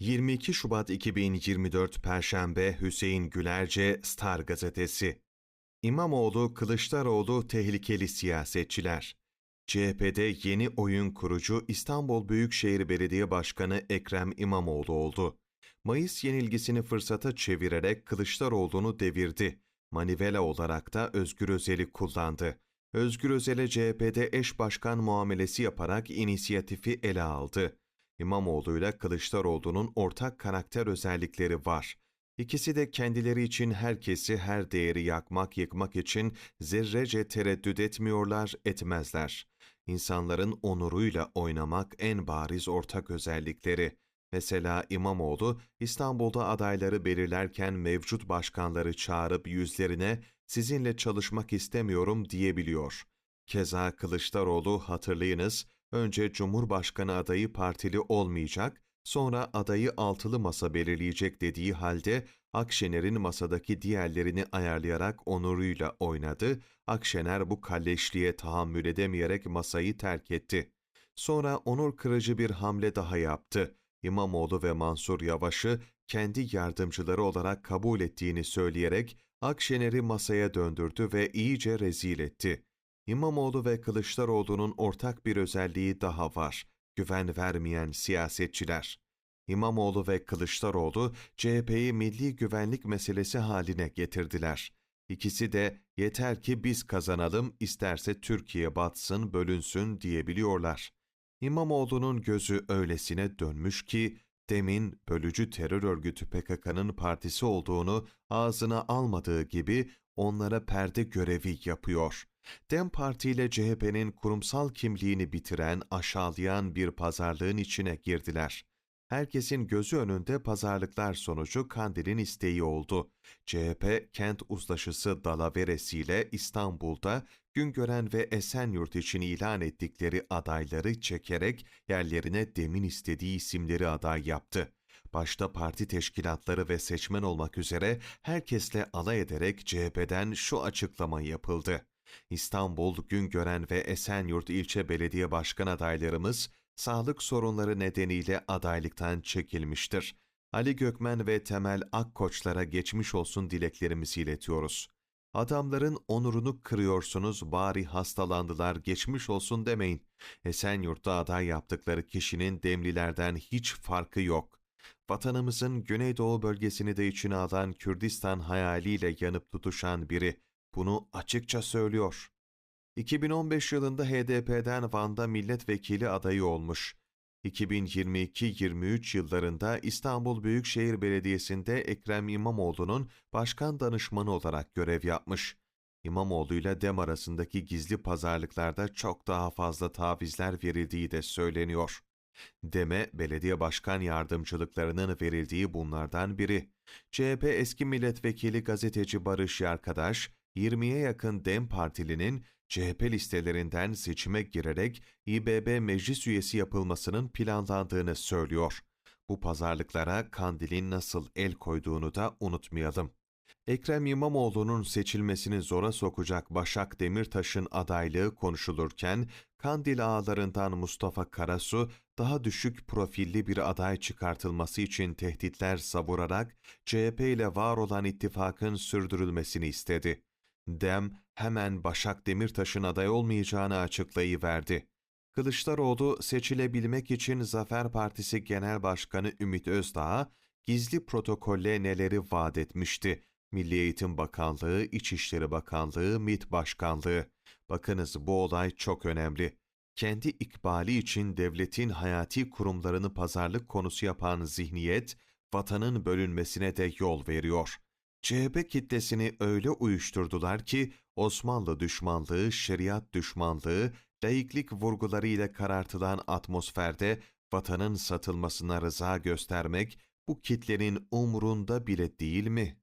22 Şubat 2024 Perşembe Hüseyin Gülerce Star Gazetesi İmamoğlu, Kılıçdaroğlu tehlikeli siyasetçiler. CHP'de yeni oyun kurucu İstanbul Büyükşehir Belediye Başkanı Ekrem İmamoğlu oldu. Mayıs yenilgisini fırsata çevirerek Kılıçdaroğlu'nu devirdi. Manivela olarak da Özgür Özel'i kullandı. Özgür Özel'e CHP'de eş başkan muamelesi yaparak inisiyatifi ele aldı. İmamoğlu ile Kılıçdaroğlu'nun ortak karakter özellikleri var. İkisi de kendileri için herkesi her değeri yakmak yıkmak için zerrece tereddüt etmiyorlar, etmezler. İnsanların onuruyla oynamak en bariz ortak özellikleri. Mesela İmamoğlu, İstanbul'da adayları belirlerken mevcut başkanları çağırıp yüzlerine sizinle çalışmak istemiyorum diyebiliyor. Keza Kılıçdaroğlu hatırlayınız, önce Cumhurbaşkanı adayı partili olmayacak, sonra adayı altılı masa belirleyecek dediği halde Akşener'in masadaki diğerlerini ayarlayarak onuruyla oynadı, Akşener bu kalleşliğe tahammül edemeyerek masayı terk etti. Sonra onur kırıcı bir hamle daha yaptı. İmamoğlu ve Mansur Yavaş'ı kendi yardımcıları olarak kabul ettiğini söyleyerek Akşener'i masaya döndürdü ve iyice rezil etti. İmamoğlu ve Kılıçdaroğlu'nun ortak bir özelliği daha var. Güven vermeyen siyasetçiler. İmamoğlu ve Kılıçdaroğlu CHP'yi milli güvenlik meselesi haline getirdiler. İkisi de yeter ki biz kazanalım, isterse Türkiye batsın, bölünsün diyebiliyorlar. İmamoğlu'nun gözü öylesine dönmüş ki demin bölücü terör örgütü PKK'nın partisi olduğunu ağzına almadığı gibi onlara perde görevi yapıyor. DEM Parti ile CHP'nin kurumsal kimliğini bitiren, aşağılayan bir pazarlığın içine girdiler. Herkesin gözü önünde pazarlıklar sonucu Kandil'in isteği oldu. CHP, kent uzlaşısı dalaveresiyle İstanbul'da Güngören ve Esenyurt için ilan ettikleri adayları çekerek yerlerine demin istediği isimleri aday yaptı. Başta parti teşkilatları ve seçmen olmak üzere herkesle alay ederek CHP'den şu açıklama yapıldı. İstanbul, Güngören ve Esenyurt ilçe belediye başkan adaylarımız sağlık sorunları nedeniyle adaylıktan çekilmiştir. Ali Gökmen ve Temel Akkoçlara geçmiş olsun dileklerimizi iletiyoruz. Adamların onurunu kırıyorsunuz, bari hastalandılar, geçmiş olsun demeyin. Esenyurt'ta aday yaptıkları kişinin demlilerden hiç farkı yok. Vatanımızın Güneydoğu bölgesini de içine alan Kürdistan hayaliyle yanıp tutuşan biri bunu açıkça söylüyor. 2015 yılında HDP'den Van'da milletvekili adayı olmuş. 2022-23 yıllarında İstanbul Büyükşehir Belediyesi'nde Ekrem İmamoğlu'nun başkan danışmanı olarak görev yapmış. İmamoğlu ile DEM arasındaki gizli pazarlıklarda çok daha fazla tavizler verildiği de söyleniyor. DEM'e belediye başkan yardımcılıklarının verildiği bunlardan biri. CHP eski milletvekili gazeteci Barış Yarkadaş, 20'ye yakın DEM Partilinin CHP listelerinden seçime girerek İBB meclis üyesi yapılmasının planlandığını söylüyor. Bu pazarlıklara Kandil'in nasıl el koyduğunu da unutmayalım. Ekrem İmamoğlu'nun seçilmesini zora sokacak Başak Demirtaş'ın adaylığı konuşulurken, Kandil ağalarından Mustafa Karasu, daha düşük profilli bir aday çıkartılması için tehditler savurarak CHP ile var olan ittifakın sürdürülmesini istedi. Dem hemen Başak Demirtaş'ın aday olmayacağını açıklayıverdi. Kılıçdaroğlu seçilebilmek için Zafer Partisi Genel Başkanı Ümit Özdağ'a gizli protokolle neleri vaat etmişti. Milli Eğitim Bakanlığı, İçişleri Bakanlığı, MİT Başkanlığı. Bakınız bu olay çok önemli. Kendi ikbali için devletin hayati kurumlarını pazarlık konusu yapan zihniyet, vatanın bölünmesine de yol veriyor.'' CHP kitlesini öyle uyuşturdular ki Osmanlı düşmanlığı, şeriat düşmanlığı, laiklik vurgularıyla karartılan atmosferde vatanın satılmasına rıza göstermek bu kitlenin umrunda bile değil mi?